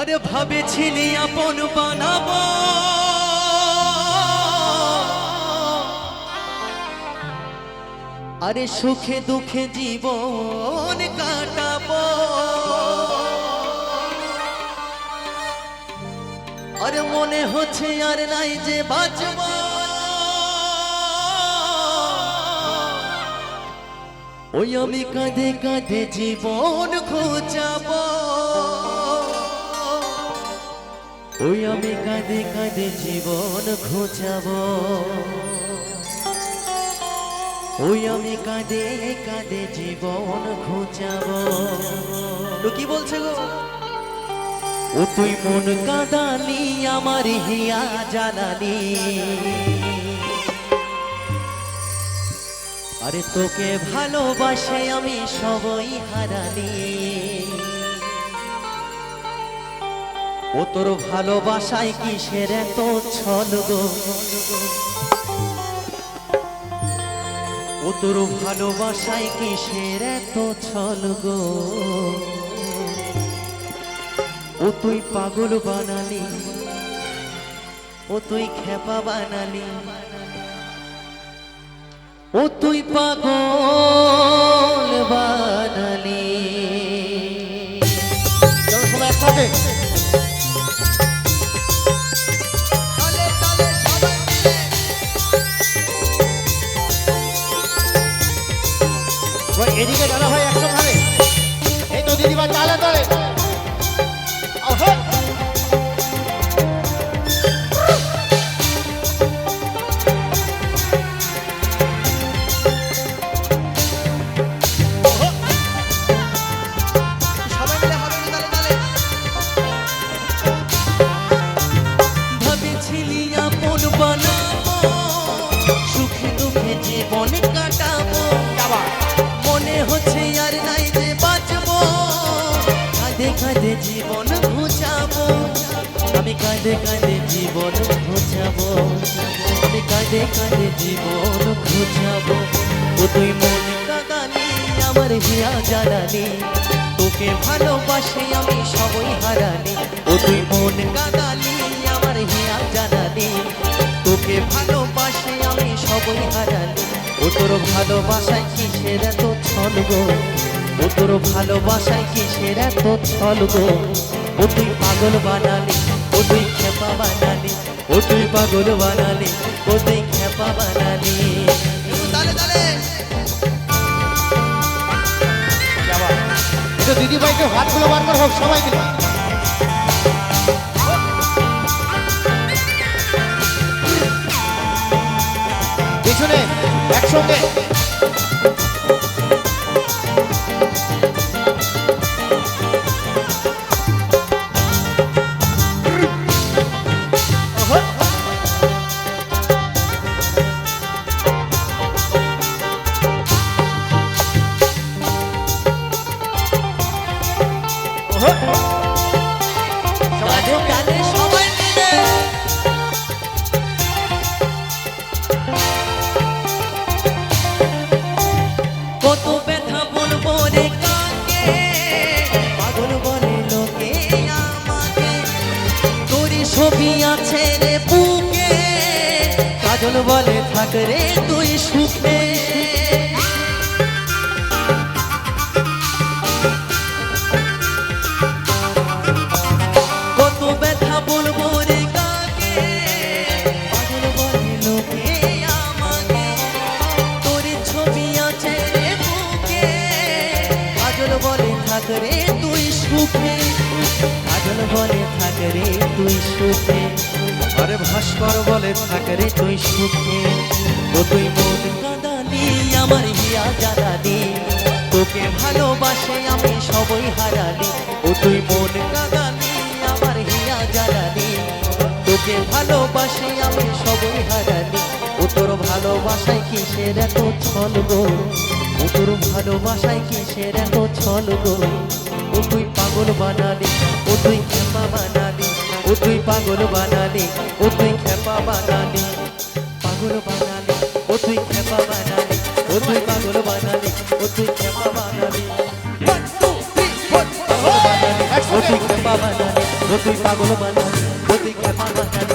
আরে ভাবেছিলি আপন বানাবো। আরে সুখে দুঃখে জীবন কাটাবো। আরে মনে হচ্ছে আর নাই যে বাঁচবো। ওই আমি কাঁধে কাঁধে জীবন খোঁজাবো ওই আমি কাঁধে কাঁধে জীবন খোঁজাবো ওই আমি কাঁদে কাঁধে জীবন খোঁজাবো তো কি বলছে গো? ও তুই মন কাঁদালি আমার হিয়া জানালি আরে তোকে ভালোবাসে আমি সবই হারালি ও তোর ভালোবাসায় কিসের এত ছল গো? ও তোর ভালোবাসায় কিসের এত ছল গো? ও তুই পাগল বানালি, ও তুই খেপা বানালি, ও তুই পাগল জীবন কাটাবো। মনে হচ্ছে আর নাই যে বাঁচবো। কাঁধে কাঁধে জীবন ঘুচাবো। আমি কাঁধে কাঁধে জীবন ঘুচাবো। আমি কাঁধে কাঁধে জীবন ঘুচাবো। ও তুই মন কাঁদালি আমার হিয়া জানালি তোকে ভালোবাসে আমি সবই হারালি। ও তুই মন কাঁদালি আমার হিয়া জানালি তোকে আমি সবই হারালি। ও তোর ভালোবাসায় কিসের এত ছল গো? ও তোর ভালোবাসায় কিসের এত ছল গো? ও তুই পাগল বানালি ও তুই খেপা বানালি ও তুই পাগল বানালি ও তুই খেপা বানালি। দিদিভাইকে হাতগুলো বার করে হোক সবাই মিলে। পিছনে একসঙ্গে। কাঁধে কাঁধে ছবি আছে রে বুকে। কাজল বলে থাক রে তুই সুখে। থাক রে তুই সুখে। কাজল বলে থাক রে তুই সুখে। আরে ভাস্কর বলে থাক রে তুই সুখে। ও তুই মন কাঁদালি, আমার হিয়া জ্বালালি। তোকে ভালোবাসে, আমি সবই হারালি। ও তুই মন কাঁদালি, আমার হিয়া জ্বালালি। তোকে ভালোবাসে, আমি সবই হারালি। ও তোর ভালোবাসায় কিসের এত ছল গো? তোর ভালোবাসায় কিসের এত ছল গো ও তুই পাগল বানালি, ও তুই খেপা বানালি, ও তুই পাগল বানালি, ও তুই খেপা বানালি পাগল বানালি, ও তুই খেপা বানালি, ও তুই পাগল বানালি, ও তুই খেপা বানালি. ও তুই খেপা বানালি ও তুই পাগল বানালি ও তুই খেপা বানালি